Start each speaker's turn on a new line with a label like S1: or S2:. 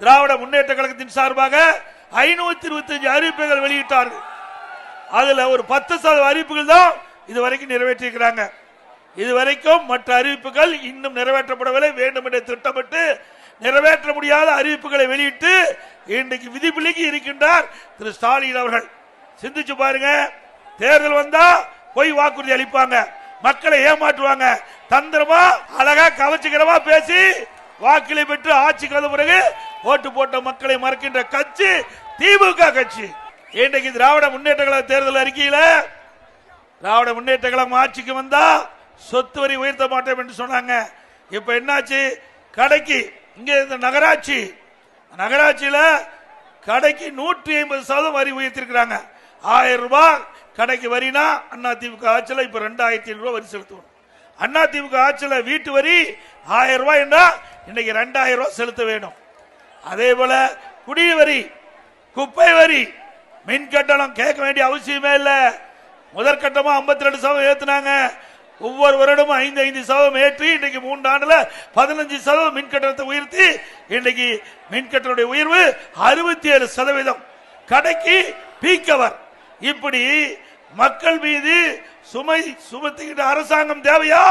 S1: திராவிட முன்னேற்ற கழகத்தின் சார்பாக ஐநூத்தி இருபத்தி அஞ்சு அறிவிப்புகள் வெளியிட்டார்கள். அதுல ஒரு பத்து சதவீத அறிவிப்புகள் தான் இதுவரைக்கும் நிறைவேற்றியிருக்கிறாங்க. இதுவரைக்கும் மற்ற அறிவிப்புகள் இன்னும் நிறைவேற்றப்படவில்லை. வேண்டும் என்று திட்டமிட்டு நிறைவேற்ற முடியாத அறிவிப்புகளை வெளியிட்டு இன்றைக்கு விதிவிலக்கி இருக்கின்றார் திரு ஸ்டாலின் அவர்கள். சிந்திச்சு பாருங்க. தேர்தல் வந்தா பொய் வாக்குறுதி அளிப்பாங்க. மக்களை ஏமாற்றுவாங்க. தந்திரமா அழகா கவர்ச்சிகரமா பேசி வாக்களை பெற்று ஆட்சிக்கு வந்த பிறகு ஓட்டு போட்ட மக்களை மறக்கின்ற கட்சி திமுக கட்சி. இன்றைக்கு திராவிட முன்னேற்ற கழக தேர்தல் அறிக்கையில திராவிட முன்னேற்ற கழகம் ஆட்சிக்கு வந்தா சொத்து வரி உயர்த்த மாட்டோம் என்று சொன்னாங்க. இப்ப என்னாச்சு? கடைக்கு இங்க இந்த நகராட்சி நகராட்சியில கடைக்கு நூற்றி ஐம்பது சதவீதம் வரி உயர்த்திருக்கிறாங்க. ஆயிரம் ரூபாய் கடைக்கு வரினா அண்ணா திமுக ஆட்சியில் இப்ப ரெண்டாயிரத்தி ஐநூறு ரூபாய் வரி செலுத்தணும் அண்ணா திமுக ஆட்சியில் வீட்டு வரி ஆயிரம் ரூபாய் என்றா இன்னைக்கு ரெண்டாயிரம் ரூபாய் செலுத்த வேணும் அதே போல குடிநீர் வரி குப்பை வரி மின் கட்டணம் கேட்க வேண்டிய அவசியமே இல்லை. முதற்கட்டமா 52% ரெண்டு சதவீதம் ஏத்துனாங்க. ஒவ்வொரு வருடமும் ஐந்து ஐந்து சதவீதம் ஏற்றி இன்னைக்கு மூன்று ஆண்டுல பதினஞ்சு சதவீதம் மின் கட்டணத்தை உயர்த்தி இன்னைக்கு மின் கட்டணுடைய உயர்வு அறுபத்தி ஏழு சதவீதம். கடைக்கு பீக்கவர். இப்படி மக்கள் மீது சுமை சுமத்துகின்ற அரசாங்கம் தேவையா?